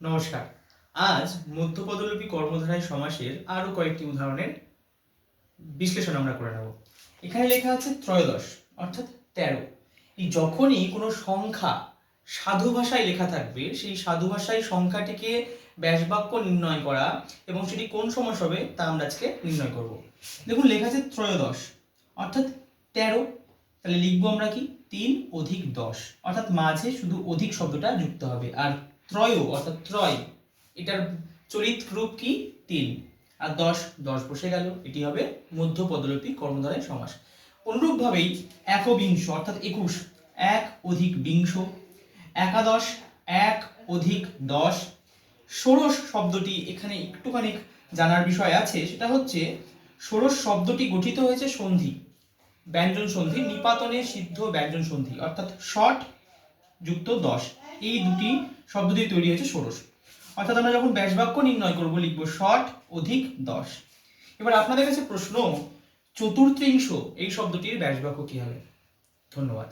নমস্কার। আজ মধ্যপদলোপী কর্মধারায় সমাসের আরও কয়েকটি উদাহরণের বিশ্লেষণ আমরা করে নেব। এখানে লেখা আছে ত্রয়োদশ, অর্থাৎ তেরো। এই যখনই কোনো সংখ্যা সাধু ভাষায় লেখা থাকবে, সেই সাধু ভাষায় সংখ্যাটিকে ব্যাসবাক্য নির্ণয় করা এবং সেটি কোন সমাস হবে তা আমরা আজকে নির্ণয় করব। দেখুন, লেখা আছে ত্রয়োদশ, অর্থাৎ তেরো। তাহলে লিখব আমরা কি? তিন অধিক দশ, অর্থাৎ মাঝে শুধু অধিক শব্দটা যুক্ত হবে। আর ত্রয় অর্থাৎ ত্রয়। এটার চরিত রূপ কি? তিন। আর দশ দশ বসে গেল। এটি হবে মধ্য পদলোপী কর্মধারায় সমাস। অনুরূপভাবেই একবিংশ, অর্থাৎ একুশ, এক অধিক বিংশ, একাদশ, এক অধিক দশ। ষোড়শ শব্দটি এখানে একটুখানি জানার বিষয় আছে। সেটা হচ্ছে, ষোড়শ শব্দটি গঠিত হয়েছে সন্ধি, ব্যঞ্জন সন্ধি, নিপাতনে সিদ্ধ ব্যঞ্জন সন্ধি, অর্থাৎ শট যুক্ত দশ। এই দুটি শব্দ দিয়ে তৈরি হয়েছে ষোড়শ। অর্থাৎ আমরা যখন ব্যাস বাক্য নির্ণয় করব, লিখব ষট অধিক দশ। এবার আপনাদের কাছে প্রশ্ন, চতুর্থিংশ এই শব্দটির ব্যাস বাক্য কি হবে? ধন্যবাদ।